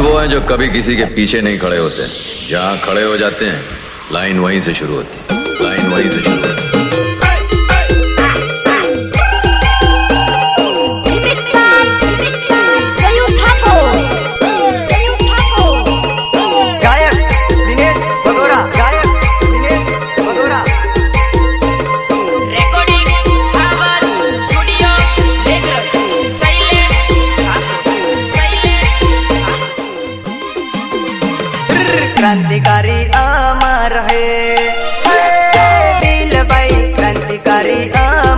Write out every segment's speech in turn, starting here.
वो हैं जो कभी किसी के पीछे नहीं खड़े होते। जहाँ खड़े हो जाते हैं, लाइन वहीं से शुरू होती। लाइन वहीं से शुरू होती।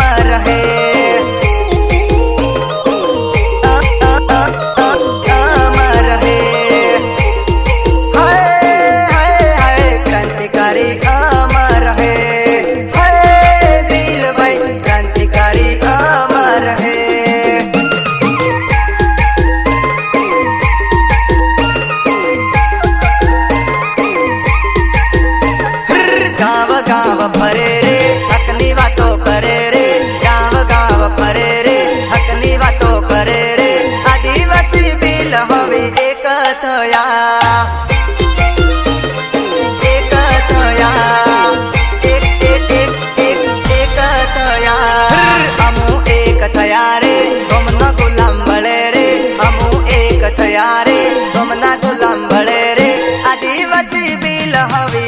में रहे I'll be.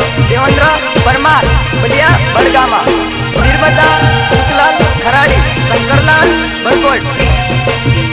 देवेंद्र परमार बलिया बडगामा निर्मदा शुक्लाल खराडी शंकरलाल बरकोट